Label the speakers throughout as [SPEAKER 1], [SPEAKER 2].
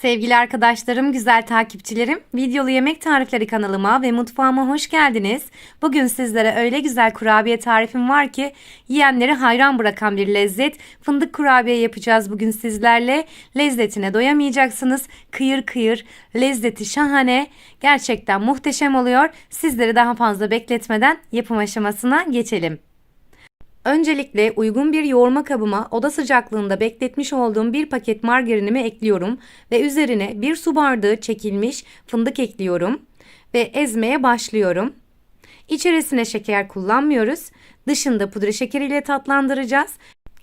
[SPEAKER 1] Sevgili arkadaşlarım, güzel takipçilerim, videolu yemek tarifleri kanalıma ve mutfağıma hoş geldiniz. Bugün sizlere öyle güzel kurabiye tarifim var ki yiyenleri hayran bırakan bir lezzet. Fındık kurabiye yapacağız bugün sizlerle. Lezzetine doyamayacaksınız. Kıyır kıyır, lezzeti şahane. Gerçekten muhteşem oluyor. Sizleri daha fazla bekletmeden yapım aşamasına geçelim. Öncelikle uygun bir yoğurma kabıma oda sıcaklığında bekletmiş olduğum bir paket margarinimi ekliyorum ve üzerine bir su bardağı çekilmiş fındık ekliyorum ve ezmeye başlıyorum. İçerisine şeker kullanmıyoruz. Dışında pudra şekeriyle tatlandıracağız.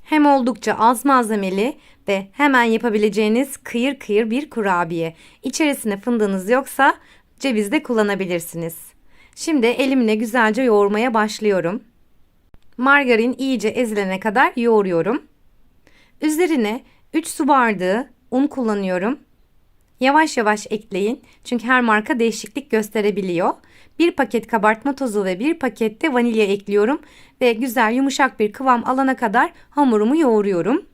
[SPEAKER 1] Hem oldukça az malzemeli ve hemen yapabileceğiniz kıyır kıyır bir kurabiye. İçerisine fındığınız yoksa ceviz de kullanabilirsiniz. Şimdi elimle güzelce yoğurmaya başlıyorum. Margarin iyice ezilene kadar yoğuruyorum. Üzerine 3 su bardağı un kullanıyorum. Yavaş yavaş ekleyin çünkü her marka değişiklik gösterebiliyor. Bir paket kabartma tozu ve bir paket de vanilya ekliyorum ve güzel yumuşak bir kıvam alana kadar hamurumu yoğuruyorum.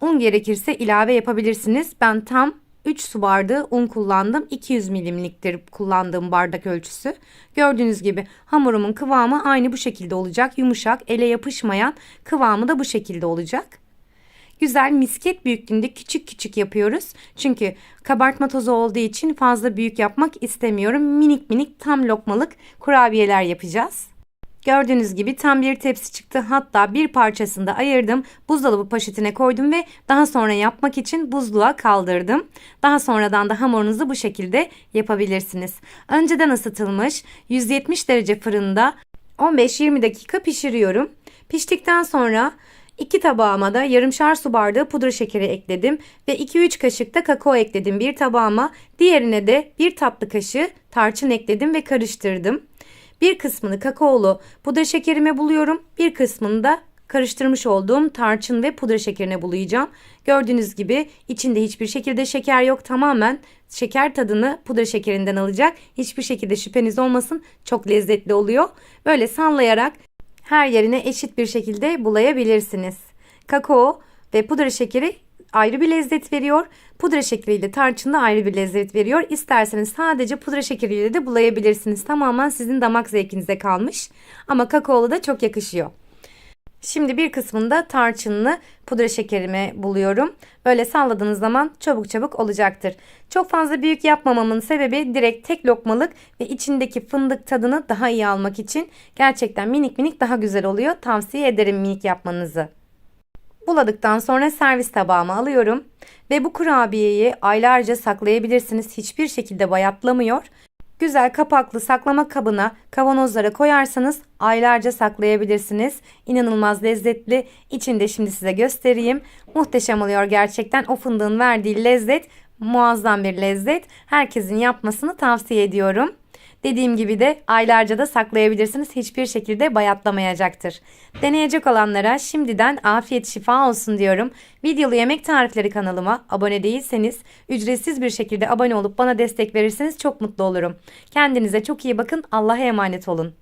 [SPEAKER 1] Un gerekirse ilave yapabilirsiniz. Ben tam 3 su bardağı un kullandım. 200 milimliktir kullandığım bardak ölçüsü. Gördüğünüz gibi hamurumun kıvamı aynı bu şekilde olacak. Yumuşak, ele yapışmayan kıvamı da bu şekilde olacak. Güzel misket büyüklüğünde küçük küçük yapıyoruz. Çünkü kabartma tozu olduğu için fazla büyük yapmak istemiyorum. Minik minik tam lokmalık kurabiyeler yapacağız. Gördüğünüz gibi tam bir tepsi çıktı. Hatta bir parçasını da ayırdım. Buzdolabı poşetine koydum ve daha sonra yapmak için buzluğa kaldırdım. Daha sonradan da hamurunuzu bu şekilde yapabilirsiniz. Önceden ısıtılmış 170 derece fırında 15-20 dakika pişiriyorum. Piştikten sonra iki tabağıma da yarımşar su bardağı pudra şekeri ekledim ve 2-3 kaşık da kakao ekledim bir tabağıma. Diğerine de bir tatlı kaşığı tarçın ekledim ve karıştırdım. Bir kısmını kakaolu pudra şekerime buluyorum. Bir kısmını da karıştırmış olduğum tarçın ve pudra şekerine bulayacağım. Gördüğünüz gibi içinde hiçbir şekilde şeker yok. Tamamen şeker tadını pudra şekerinden alacak. Hiçbir şekilde şüpheniz olmasın. Çok lezzetli oluyor. Böyle sallayarak her yerine eşit bir şekilde bulayabilirsiniz. Kakao ve pudra şekeri ayrı bir lezzet veriyor. Pudra şekeriyle tarçın da ayrı bir lezzet veriyor. İsterseniz sadece pudra şekeriyle de bulayabilirsiniz. Tamamen sizin damak zevkinize kalmış. Ama kakaolu da çok yakışıyor. Şimdi bir kısmında tarçınlı pudra şekerimi buluyorum. Böyle salladığınız zaman çabuk çabuk olacaktır. Çok fazla büyük yapmamamın sebebi direkt tek lokmalık ve içindeki fındık tadını daha iyi almak için gerçekten minik minik daha güzel oluyor. Tavsiye ederim minik yapmanızı. Buladıktan sonra servis tabağıma alıyorum ve bu kurabiyeyi aylarca saklayabilirsiniz. Hiçbir şekilde bayatlamıyor. Güzel kapaklı saklama kabına, kavanozlara koyarsanız aylarca saklayabilirsiniz. İnanılmaz lezzetli. İçinde şimdi size göstereyim. Muhteşem oluyor gerçekten. O fındığın verdiği lezzet muazzam bir lezzet. Herkesin yapmasını tavsiye ediyorum. Dediğim gibi de aylarca da saklayabilirsiniz. Hiçbir şekilde bayatlamayacaktır. Deneyecek olanlara şimdiden afiyet şifa olsun diyorum. Videolu yemek tarifleri kanalıma abone değilseniz ücretsiz bir şekilde abone olup bana destek verirseniz çok mutlu olurum. Kendinize çok iyi bakın. Allah'a emanet olun.